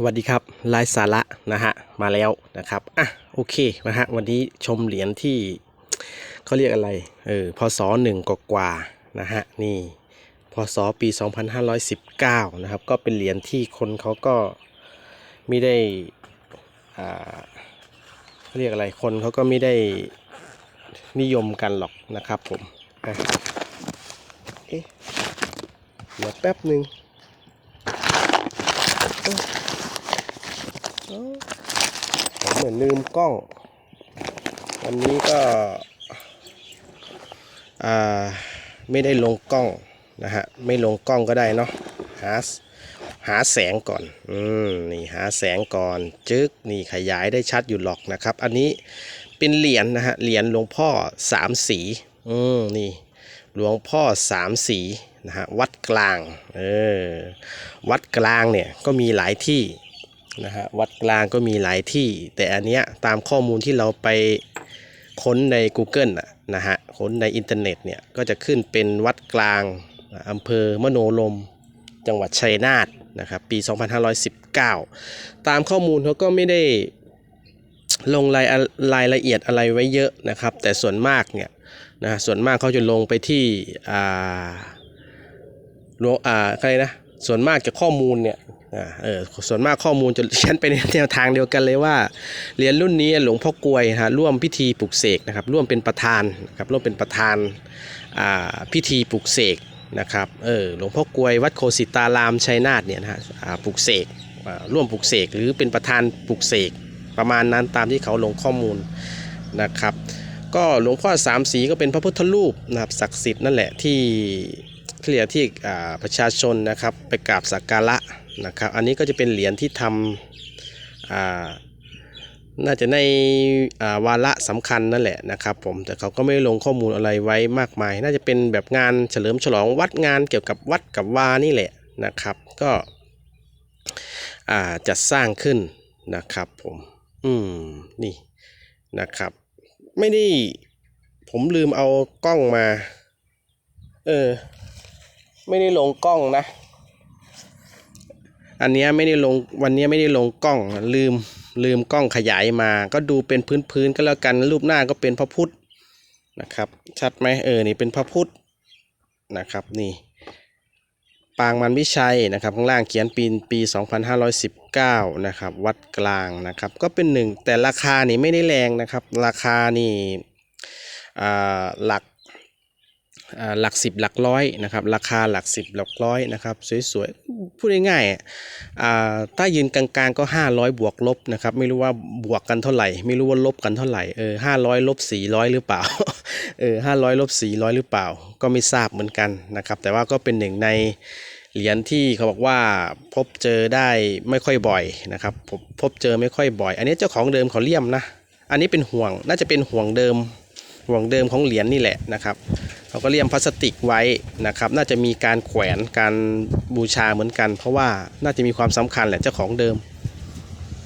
สวัสดีครับไลฟ์สาระนะฮะมาแล้วนะครับอะโอเคนะฮะวันนี้ชมเหรียญที่เขาเรียกอะไรเออพศหนึ่งกว่าๆนะฮะนี่พศปี 2519 นะครับ ก็เป็นเหรียญที่คนเขาก็ไม่ได้อ่าเขาเรียกอะไรคนเขาก็ไม่ได้นิยมกันหรอกนะครับผมอะเอ๊ะเดี๋ยวแป๊บหนึ่ง เหมือนลืมกล้อง วันนี้ก็ไม่ได้ลงกล้องนะฮะ ไม่ลงกล้องก็ได้เนาะ หา หาแสงก่อน อืม นี่หาแสงก่อน จึก นี่ขยายได้ชัดอยู่หรอกนะครับ อันนี้เป็นเหรียญนะฮะ เหรียญหลวงพ่อสามสี อืม นี่ หลวงพ่อสามสีนะฮะ วัดกลาง เออ วัดกลางเนี่ยก็มีหลายที่ นะฮะวัดกลางก็มีหลายที่ แต่อันเนี้ยตามข้อมูลที่เราไปค้นใน Google นะนะฮะค้นในอินเทอร์เน็ตเนี่ยก็จะขึ้นเป็นวัดกลางอำเภอมโนลม จังหวัดชัยนาทนะครับปี 2519 ตามข้อมูลเขาก็ไม่ได้ลงรายรายละเอียดอะไรไว้เยอะนะครับ แต่ส่วนมากเนี่ยนะส่วนมากเขาจะลงไปที่อ่าหลวงอ่าอะไรนะส่วนมากจะข้อมูลเนี่ย อ่าเออส่วนมากข้อมูลจะเขียนไปในแนวทางเดียวกันเลยว่าเหรียญรุ่นนี้หลวงพ่อกลวยนะฮะร่วมพิธีปลุกเสกนะครับ ร่วมเป็นประธานนะครับร่วมเป็นประธานอ่าพิธีปลุกเสกนะครับเออหลวงพ่อกลวยวัดโคสิตารามชัยนาทเนี่ยนะฮะปลุกเสกร่วมปลุกเสกหรือเป็นประธานปลุกเสกประมาณนั้นตามที่เขาลงข้อมูลนะครับ ก็หลวงพ่อสามสีก็เป็นพระพุทธรูปนะครับศักดิ์สิทธิ์นั่นแหละที่เรียกที่ประชาชนนะครับไปกราบสักการะ นะครับ อันนี้ก็จะเป็นเหรียญที่ทำน่าจะในาวาระสำคัญนั่นแหละนะครับผม แต่เขาก็ไม่ลงข้อมูลอะไรไว้มากมาย น่าจะเป็นแบบงานเฉลิมฉลองวัดงานเกี่ยวกับวัดกับวานี่แหละนะครับ ก็จัดสร้างขึ้นนะครับผม อืม นี่นะครับ ไม่ได้ผมลืมเอากล้องมา เออ ไม่ได้ลงกล้องนะ อันนี้ไม่ได้ลงวันนี้ไม่ได้ลงกล้องลืมลืมกล้องขยายมา ก็ดูเป็นพื้นๆก็แล้วกันรูปหน้าก็เป็นพระพุทธนะครับ ชัดไหมเออนี่เป็นพระพุทธนะครับนี่ปางมันวิชัยนะครับข้างล่างเขียนปีปี 2519 นะครับ วัดกลางนะครับ ก็เป็นหนึ่งแต่ราคานี่ไม่ได้แรงนะครับ ราคานี่อ่าหลัก หลักสิบหลักร้อยนะครับราคาหลักสิบหลักร้อยนะครับสวยๆพูดง่ายๆถ้ายืนกลางๆก็ 500 บวกลบนะครับไม่รู้ว่าบวกกันเท่าไหร่ ไม่รู้ว่าลบกันเท่าไหร่เออ500ลบ400หรือเปล่าเออ500ลบ400หรือเปล่า ก็ไม่ทราบเหมือนกันนะครับแต่ว่าก็เป็นหนึ่งในเหรียญที่เขาบอกว่าพบเจอได้ไม่ค่อยบ่อยนะครับพบพบเจอไม่ค่อยบ่อย อันนี้เจ้าของเดิมเขาเลี่ยมนะอันนี้เป็นห่วงน่าจะเป็นห่วงเดิมห่วงเดิมของเหรียญนี่แหละนะครับ เขาก็เลี่ยมพลาสติกไว้นะครับ น่าจะมีการแขวนการบูชาเหมือนกัน เพราะว่าน่าจะมีความสำคัญแหละเจ้าของเดิม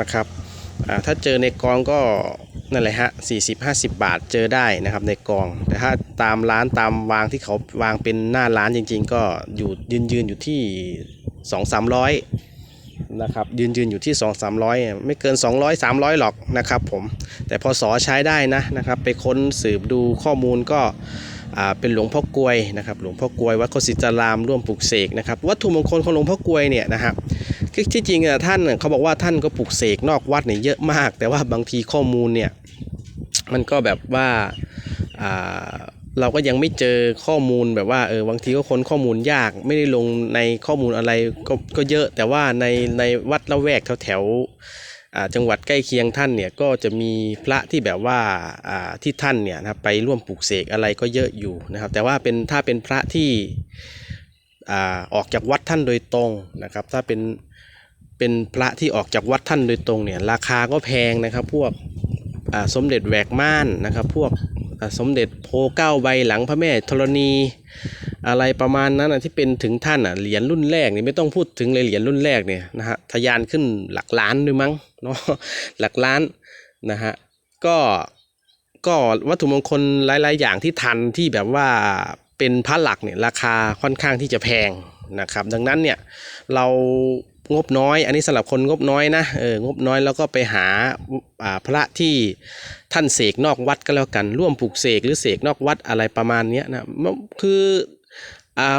นะครับถ้าเจอในกองก็นั่นแหละฮะ40-50บห้าสิบาทเจอได้นะครับในกอง แต่ถ้าตามร้านตามวางที่เขาวางเป็นหน้าร้านจริง ๆ ก็อยู่ยืนยืนอยู่ที่2-300นะครับยืนยืนอยู่ที่2-300 ไม่เกิน 200 300 หรอกนะครับผมแต่พอสอใช้ได้นะนะครับ ไปค้นสืบดูข้อมูลก็ เป็นหลวงพ่อกลวยนะครับหลวงพ่อกลวยวัดโคสิตารามร่วมปลูกเสกนะครับวัตถุมงคลของหลวงพ่อกลวยเนี่ยนะครับคือที่จริงอะท่านเขาบอกว่าท่านก็ปลูกเสกนอกวัดเนี่ยเยอะมาก แต่ว่าบางทีข้อมูลเนี่ยมันก็แบบว่าอ่าเราก็ยังไม่เจอข้อมูลแบบว่าเออบางทีก็ค้นข้อมูลยากไม่ได้ลงในข้อมูลอะไรก็ก็เยอะแต่ว่าในในวัดละแวกแถวแถว จังหวัดใกล้เคียงท่านเนี่ยก็จะมีพระที่แบบว่าที่ท่านเนี่ยนะครับไปร่วมปลูกเสกอะไรก็เยอะอยู่นะครับ แต่ว่าเป็นถ้าเป็นพระที่ออกจากวัดท่านโดยตรงนะครับ ถ้าเป็นเป็นพระที่ออกจากวัดท่านโดยตรงเนี่ยราคาก็แพงนะครับพวกสมเด็จแหวกม่านนะครับ พวกสมเด็จโพเก้าใบหลังพระแม่ธรณี อะไรประมาณนั้นนะที่เป็นถึงท่านอะเหรียญรุ่นแรกนี่ไม่ต้องพูดถึงเลยเหรียญรุ่นแรกเนี่ยนะฮะทะยานขึ้นหลักล้านด้วยมั้งเนาะหลักล้านนะฮะก็ก็วัตถุมงคลหลาย ๆ อย่างที่ทันที่แบบว่าเป็นพระหลักเนี่ยราคาค่อนข้างที่จะแพงนะครับดังนั้นเนี่ยเรางบน้อย อันนี้สำหรับคนงบน้อยนะเอองบน้อยแล้วก็ไปหาอ่าพระที่ท่านเสกนอกวัดก็แล้วกัน ร่วมปลูกเสกหรือเสกนอกวัดอะไรประมาณเนี้ยนะมันคือ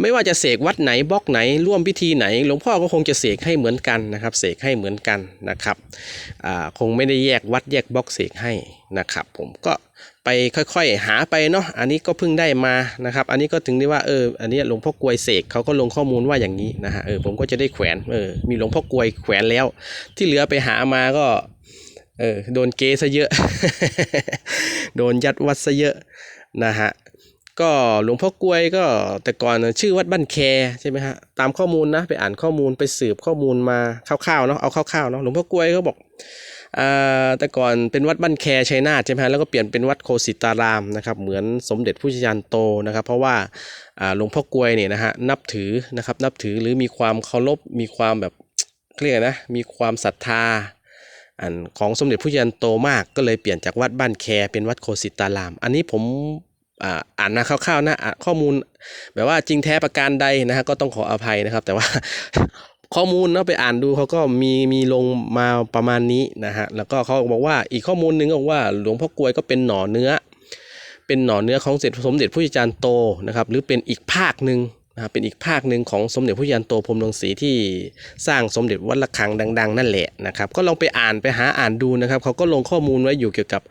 ไม่ว่าจะเสกวัดไหนบล็อกไหนร่วมพิธีไหน หลวงพ่อก็คงจะเสกให้เหมือนกันนะครับเสกให้เหมือนกันนะครับคงไม่ได้แยกวัดแยกบล็อกเสกให้นะครับ ผมก็ไปค่อยๆ หาไปเนาะอันนี้ก็เพิ่งได้มานะครับ อันนี้ก็ถึงได้ว่าเอออันนี้หลวงพ่อกวยเสกเขาก็ลงข้อมูลว่าอย่างนี้นะฮะเออผมก็จะได้แขวนเออมีหลวงพ่อกวยแขวนแล้ว ที่เหลือไปหามาก็เออโดนเกซะเยอะ โดนยัดวัดซะเยอะนะฮะ ก็หลวงพ่อกลวยก็แต่ก่อนชื่อวัดบ้านแคใช่ไหมฮะตามข้อมูลนะไปอ่านข้อมูลไปสืบข้อมูลมาคร่าวๆเนาะเอาคร่าวๆเนาะหลวงพ่อกลวยก็บอกอ่าแต่ก่อนเป็นวัดบ้านแคชัยนาทใช่ไหมฮะแล้วก็เปลี่ยนเป็นวัดโคสิตารามนะครับเหมือนสมเด็จผู้ชยานโตนะครับ เพราะว่าอ่าหลวงพ่อกลวยเนี่ยนะฮะนับถือนะครับนับถือหรือมีความเคารพมีความแบบเรียกนะมีความศรัทธาอันของสมเด็จพระยันโตมากก็เลยเปลี่ยนจากวัดบ้านแคเป็นวัดโคสิตาราม อันนี้ผม อ่านนะคร่าวๆนะข้อมูล แบบว่าจริงแท้ประการใดนะฮะก็ต้องขออภัยนะครับ แต่ว่าข้อมูลเนาะไปอ่านดูเขาก็มีมีลงมาประมาณนี้นะฮะแล้วก็เขาบอกว่าอีกข้อมูลหนึ่งก็บอกว่าหลวงพ่อกลวยก็เป็นหน่อเนื้อ เป็นหน่อเนื้อของสมเด็จพระจารย์โตนะครับหรือเป็นอีกภาคหนึ่ง นะครับเป็นอีกภาคหนึ่งของสมเด็จพระยานโตพรหมรังสีที่สร้างสมเด็จวัดระฆังดัง ๆ นั่นแหละนะครับ ก็ลองไปอ่านไปหาอ่านดูนะครับเขาก็ลงข้อมูลไว้อยู่เกี่ยวกับ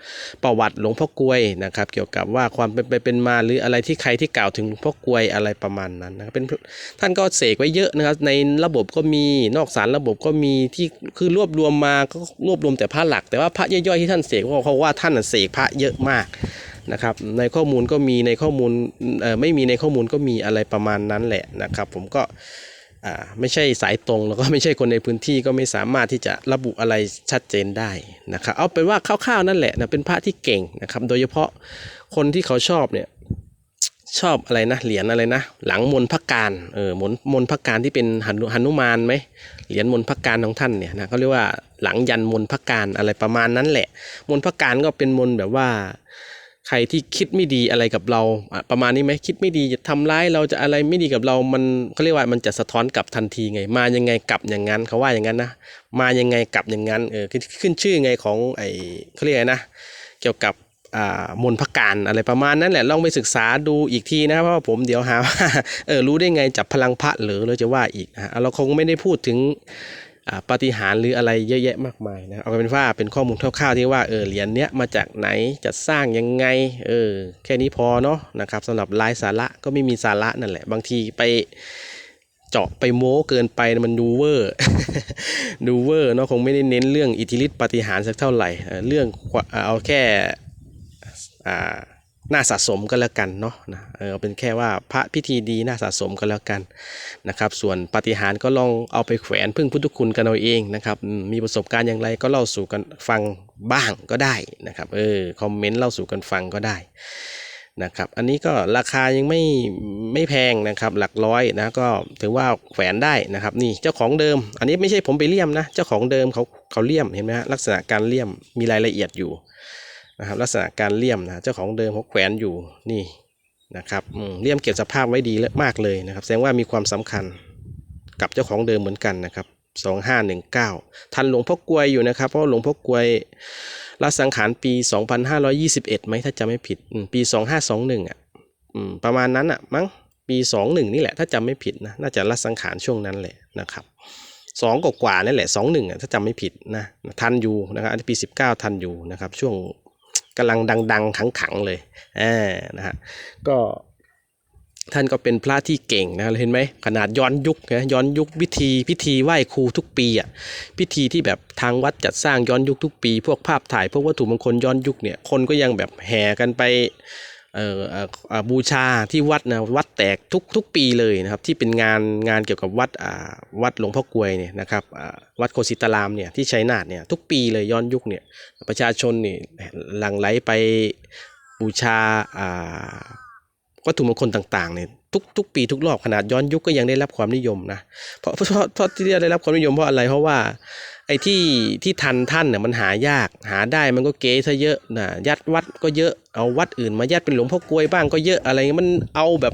ประวัติหลวงพ่อกลวยนะครับ เกี่ยวกับว่าความเป็นไปเป็นมาหรืออะไรที่ใครที่กล่าวถึงหลวงพ่อกลวยอะไรประมาณนั้นนะครับเป็นท่านก็เสกไว้เยอะนะครับ ในระบบก็มีนอกสารระบบก็มีที่คือรวบรวมมาก็รวบรวมแต่พระหลัก แต่ว่าพระย่อยๆที่ท่านเสกเขาว่าท่านเสกพระเยอะมาก นะครับในข้อมูลก็มีในข้อมูลไม่มีในข้อมูลก็มีอะไรประมาณนั้นแหละนะครับ ผมก็ไม่ใช่สายตรงแล้วก็ไม่ใช่คนในพื้นที่ก็ไม่สามารถที่จะระบุอะไรชัดเจนได้นะครับเอาเป็นว่าคร่าวๆนั่นแหละนะเป็นพระที่เก่งนะครับ โดยเฉพาะคนที่เขาชอบเนี่ยชอบอะไรนะเหรียญอะไรนะ หลังมนพักการเออมนมนพักการที่เป็นหนุหนุมานไหมเหรียญมนพักการของท่านเนี่ยนะเขาเรียกว่าหลังยันมนพักการอะไรประมาณนั้นแหละ มนพักการก็เป็นมนแบบว่า ใครที่คิดไม่ดีอะไรกับเรา ประมาณนี้ไหมคิดไม่ดีจะทำร้ายเราจะอะไรไม่ดีกับเรา มันเขาเรียกว่ามันจะสะท้อนกลับทันทีไง มายังไงกลับอย่างนั้นเขาว่าอย่างนั้นนะมายังไงกลับอย่างนั้นเออขึ้นขึ้นชื่อไงของไอเขาเรียกไรนะ เกี่ยวกับอ่ามนพักการอะไรประมาณนั้นแหละลองไปศึกษาดูอีกทีนะครับเพราะว่าผมเดี๋ยวหาว่าเออรู้ได้ไงจับพลังพระหรือเราจะว่าอีกนะฮะเราคงไม่ได้พูดถึง ปฏิหารหรืออะไรเยอะแยะมากมายนะเอาเป็นว่าเป็นข้อมูลคร่าวๆที่ว่าเออเหรียญเนี้ยมาจากไหนจะสร้างยังไงเออแค่นี้พอเนาะนะครับสำหรับลายสาระก็ไม่มีสาระนั่นแหละ บางทีไปเจาะไปโม้เกินไปมันดูเวอร์ดูเวอร์เนาะคงไม่ได้เน้นเรื่องอิทธิฤทธิปฏิหารสักเท่าไหร่เรื่องเอาแค่อ่า น่าสะสมก็แล้วกันเนาะนะเออเป็นแค่ว่าพระพิธีดีน่าสะสมก็แล้วกันนะครับส่วนปฏิหารก็ลองเอาไปแขวนพึ่งพุทธคุณกันเอาเองนะครับมมีประสบการณ์อย่างไรก็เล่าสู่กันฟังบ้างก็ได้นะครับเออคอมเมนต์เล่าสู่กันฟังก็ได้นะครับอันนี้ก็ราคายังไม่ไม่แพงนะครับหลักร้อยนะก็ถือว่าแขวนได้นะครับนี่เจ้าของเดิม อันนี้ไม่ใช่ผมไปเลี่ยมนะเจ้าของเดิมเขาเขาเลี่ยมเห็นไหมฮะลักษณะการเลี่ยมมีรายละเอียดอยู่ นะครับลักษณะการเลี่ยมนะเจ้าของเดิมเขาแขวนอยู่นี่นะครับเลี่ยมเก็บสภาพไว้ดีมากเลยนะครับ แสดงว่ามีความสำคัญกับเจ้าของเดิมเหมือนกันนะครับสองห้าหนึ่งเก้าทันหลวงพ่อกลวยอยู่นะครับ เพราะหลวงพ่อกลวยรัสังขารปีสองพันห้าร้อยี่สิบเอ็ดไหมถ้าจำไม่ผิดปีสองห้าสองหนึ่งอะประมาณนั้นอะมั้งปีสองหนึ่งนี่แหละ ถ้าจำไม่ผิดนะน่าจะรัสังขารช่วงนั้นแหละนะครับสองกว่าๆนั่นแหละสองหนึ่งอะถ้าจำไม่ผิดนะทันอยู่นะครับปีสิบเก้าทันอยู่นะครับช่วง กำลังดัง ๆ ขังๆเลยอ่านะฮะก็ท่านก็เป็นพระที่เก่งนะเห็นไหมขนาดย้อนยุคนะย้อนยุคพิธีพิธีไหว้ครูทุกปีอะพิธีที่แบบทางวัดจัดสร้างย้อนยุคทุกปี พวกภาพถ่ายพวกวัตถุมงคลย้อนยุคเนี่ยคนก็ยังแบบแห่กันไป เอ่อบูชาที่วัดนะวัดแตกทุกทุกปีเลยนะครับที่เป็นงานงานเกี่ยวกับวัดอ่าวัดหลวงพ่อกวยเนี่ยนะครับอ่าวัดโคสิตารามเนี่ยที่ชัยนาทเนี่ยทุกปีเลยย้อนยุคเนี่ยประชาชนนี่หลั่งไหลไปบูชาอ่าวัตถุมงคลต่างๆเนี่ยทุกทุกปีทุกรอบขนาดย้อนยุคก็ยังได้รับความนิยมนะเพราะเพราะเพราะที่ได้รับความนิยมเพราะอะไรเพราะว่า ไอ้ที่ที่ทันท่านเนี่ยมันหายาก หาได้มันก็เก๋ซะเยอะนะยัดวัดก็เยอะเอาวัดอื่นมายัดเป็นหลวงพ่อกลวยบ้างก็เยอะอะไรเงี้ยมันเอาแบบ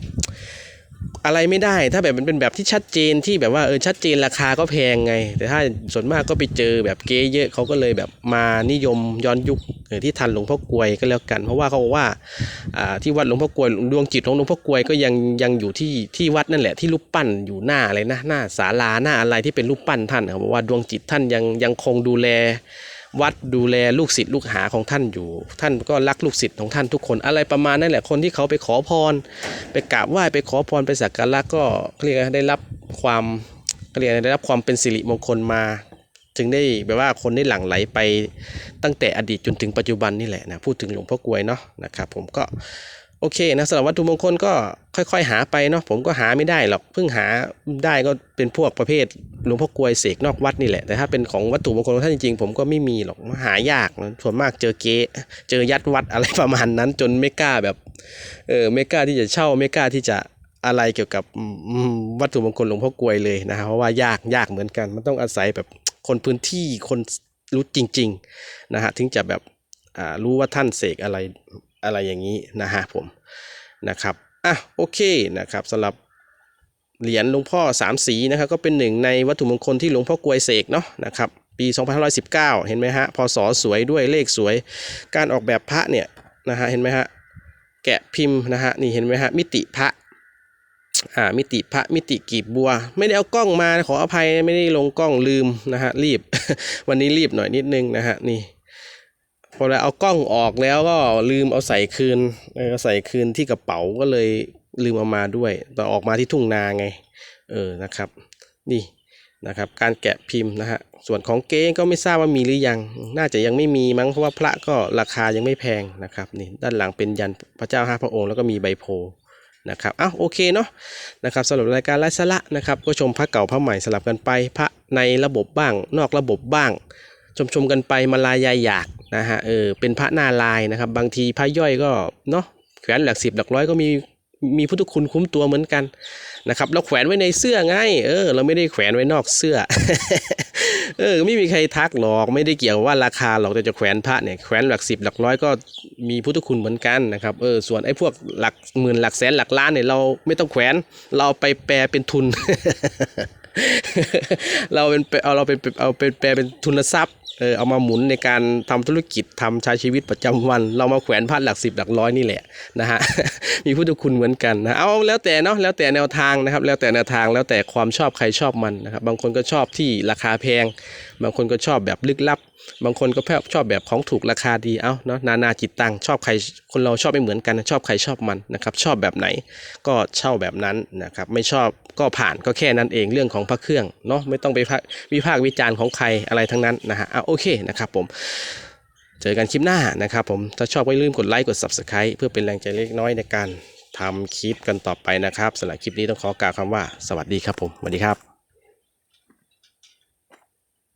อะไรไม่ได้ ถ้าแบบมันเป็นแบบที่ชัดเจนที่แบบว่าเออชัดเจนราคาก็แพงไง แต่ถ้าส่วนมากก็ไปเจอแบบเก๊เยอะเขาก็เลยแบบมานิยมย้อนยุคเออที่ทันหลวงพ่อกลวยก็แล้วกัน เพราะว่าเขาบอกว่าที่วัดหลวงพ่อกลวยดวงจิตของหลวงพ่อกลวยก็ยังยังอยู่ที่ที่วัดนั่นแหละที่รูปปั้นอยู่หน้าอะไรนะหน้าศาลาหน้าอะไรที่เป็นรูปปั้นท่านเขาบอกว่าดวงจิตท่านยังยังคงดูแล วัดดูแลลูกศิษย์ลูกหาของท่านอยู่ ท่านก็รักลูกศิษย์ของท่านทุกคน อะไรประมาณนั่นแหละคนที่เขาไปขอพร ไปกราบไหว้ไปขอพรไปสักการะก็เขาเรียกได้รับความเขาเรียกได้รับความเป็นสิริมงคลมาถึงได้แบบว่าคนได้หลั่งไหลไปตั้งแต่อดีตจนถึงปัจจุบันนี่แหละนะพูดถึงหลวงพ่อกลวยเนาะนะครับผมก็ โอเคนะสำหรับวัตถุมงคลก็ค่อยๆ หาไปเนาะผมก็หาไม่ได้หรอกเพิ่งหาได้ก็เป็นพวกประเภทหลวงพ่อกลวยเสกนอกวัดนี่แหละแต่ถ้าเป็นของวัตถุมงคลของท่านจริงๆผมก็ไม่มีหรอกหายากนะส่วนมากเจอเก๊เจอยัดวัดอะไรประมาณนั้น จนไม่กล้าแบบเออไม่กล้าที่จะเช่าไม่กล้าที่จะอะไรเกี่ยวกับวัตถุมงคลหลวงพ่อกลวยเลยนะครับเพราะว่ายากยากเหมือนกัน มันต้องอาศัยแบบคนพื้นที่คนรู้จริงๆนะฮะถึงจะแบบอ่ารู้ว่าท่านเสกอะไรอะไรอย่างนี้นะฮะผม นะครับอะโอเคนะครับสำหรับเหรียญหลวงพ่อสามสีนะครับก็เป็นหนึ่งในวัตถุมงคลที่หลวงพ่อกลวยเสกเนาะนะครับปี2519 เห็นไหมฮะพศสวยด้วยเลขสวย การออกแบบพระเนี่ยนะฮะเห็นไหมฮะแกะพิมพ์นะฮะนี่เห็นไหมฮะมิติพระอ่ามิติพระมิติกีบบัว ไม่ได้เอากล้องมาขออภัยไม่ได้ลงกล้องลืมนะฮะรีบ วันนี้รีบหน่อยนิดนึงนะฮะนี่ พอเราเอากล้องออกแล้วก็ลืมเอาใส่คืนเออใส่คืนที่กระเป๋าก็เลยลืมเอามาด้วยแต่ออกมาที่ทุ่งนาไง เออนะครับ นี่นะครับ การแกะพิมพ์นะฮะส่วนของเก้ก็ไม่ทราบว่ามีหรือยัง น่าจะยังไม่มีมั้งเพราะว่าพระก็ราคายังไม่แพงนะครับนี่ด้านหลังเป็นยันพระเจ้าห้าพระองค์แล้วก็มีใบโพธิ์นะครับอ้าวโอเคเนาะนะครับสำหรับรายการไร้สาระนะครับก็ชมพระเก่าพระใหม่สลับกันไป พระในระบบบ้าง นอกระบบบ้าง ชมชมกันไปมาลายยายอยาก นะฮะเออเป็นพระนาลายนะครับ บางทีพระย่อยก็เนาะแขวนหลักสิบหลักร้อยก็มีมีพุทธคุณคุ้มตัวเหมือนกันนะครับ เราแขวนไว้ในเสื้อไงเออ เราไม่ได้แขวนไว้นอกเสื้อ เออ ไม่มีใครทักหรอกไม่ได้เกี่ยวว่าราคาหรอกแต่จะแขวนพระเนี่ยแขวนหลักสิบหลักร้อยก็มีพุทธคุณเหมือนกันนะครับเออส่วนไอ้พวกหลักหมื่นหลักแสนหลักล้านเนี่ยเราไม่ต้องแขวนเราเอาไปแปลเป็นทุน เราเป็นเอาเราเป็นเอาเป็นแปลเป็นทุนทรัพย์ เออเอามาหมุนในการทำธุรกิจทำใช้ชีวิตประจำวัน เรามาแขวนพัดหลักสิบหลักร้อยนี่แหละนะฮะมีพุทธคุณเหมือนกันนะเอาแล้วแต่เนาะแล้วแต่แนวทางนะครับ แล้วแต่แนวทางแล้วแต่ความชอบใครชอบมันนะครับบางคนก็ชอบที่ราคาแพงบางคนก็ชอบแบบลึกลับ บางคนก็ชอบแบบของถูกราคาดีเอ้าเนาะนานาจิตตังชอบใครคนเราชอบไม่เหมือนกันชอบใครชอบมันนะครับชอบแบบไหนก็เช่าแบบนั้นนะครับไม่ชอบก็ผ่านก็แค่นั้นเองเรื่องของพระเครื่องเนาะไม่ต้องไปวิพากษ์วิจารณ์ของใครอะไรทั้งนั้นนะฮะเอะโอเคนะครับผมเจอกันคลิปหน้านะครับผมถ้าชอบก็อย่าลืมกดไลค์กด Subscribe เพื่อเป็นแรงใจเล็กน้อยในการทำคลิปกันต่อไปนะครับสำหรับคลิปนี้ต้องขอกล่าวคำว่าสวัสดีครับผมสวัสดีครับ